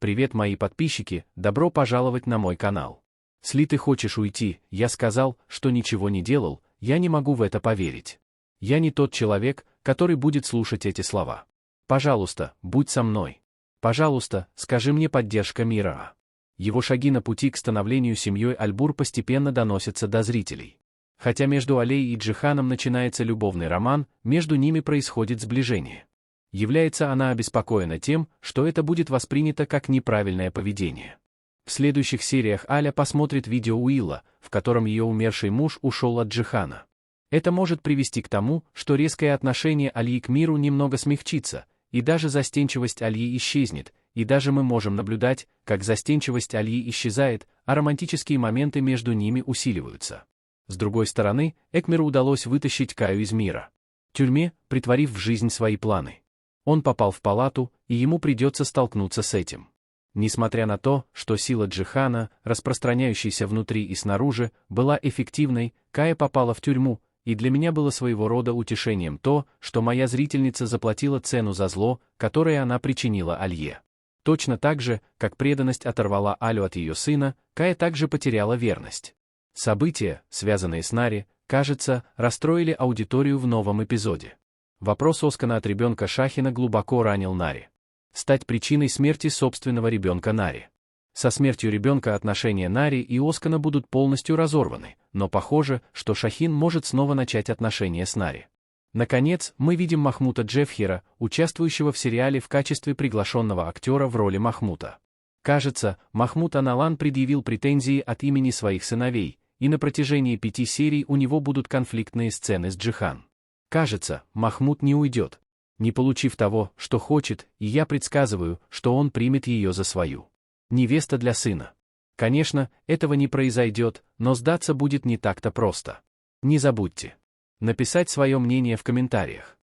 Привет, мои подписчики, добро пожаловать на мой канал. Сли ты хочешь уйти, я сказал, что ничего не делал, я не могу в это поверить. Я не тот человек, который будет слушать эти слова. Пожалуйста, будь со мной. Пожалуйста, скажи мне поддержка мира. Его шаги на пути к становлению семьей Альбур постепенно доносятся до зрителей. Хотя между Алей и Джиханом начинается любовный роман, между ними происходит сближение. Является она обеспокоена тем, что это будет воспринято как неправильное поведение. В следующих сериях Аля посмотрит видео Уилла, в котором ее умерший муж ушел от Джихана. Это может привести к тому, что резкое отношение Альи к миру немного смягчится, и даже застенчивость Альи исчезнет, и даже мы можем наблюдать, как застенчивость Альи исчезает, а романтические моменты между ними усиливаются. С другой стороны, Экмеру удалось вытащить Каю из мира. В тюрьме, притворив в жизнь свои планы. Он попал в палату, и ему придется столкнуться с этим. Несмотря на то, что сила Джихана, распространяющаяся внутри и снаружи, была эффективной, Кая попала в тюрьму, и для меня было своего рода утешением то, что моя зрительница заплатила цену за зло, которое она причинила Алье. Точно так же, как преданность оторвала Алю от ее сына, Кая также потеряла верность. События, связанные с Нари, кажется, расстроили аудиторию в новом эпизоде. Вопрос Оскана от ребенка Шахина глубоко ранил Нари стать причиной смерти собственного ребенка Нари. Со смертью ребенка отношения Нари и Оскана будут полностью разорваны, но похоже, что Шахин может снова начать отношения с Нари. Наконец, мы видим Махмута Джефхера, участвующего в сериале в качестве приглашенного актера в роли Махмута. Кажется, Махмут Аналан предъявил претензии от имени своих сыновей, и на протяжении пяти серий у него будут конфликтные сцены с Джихан. Кажется, Махмут не уйдет, не получив того, что хочет, и я предсказываю, что он примет ее за свою. Невеста для сына. Конечно, этого не произойдет, но сдаться будет не так-то просто. Не забудьте написать свое мнение в комментариях.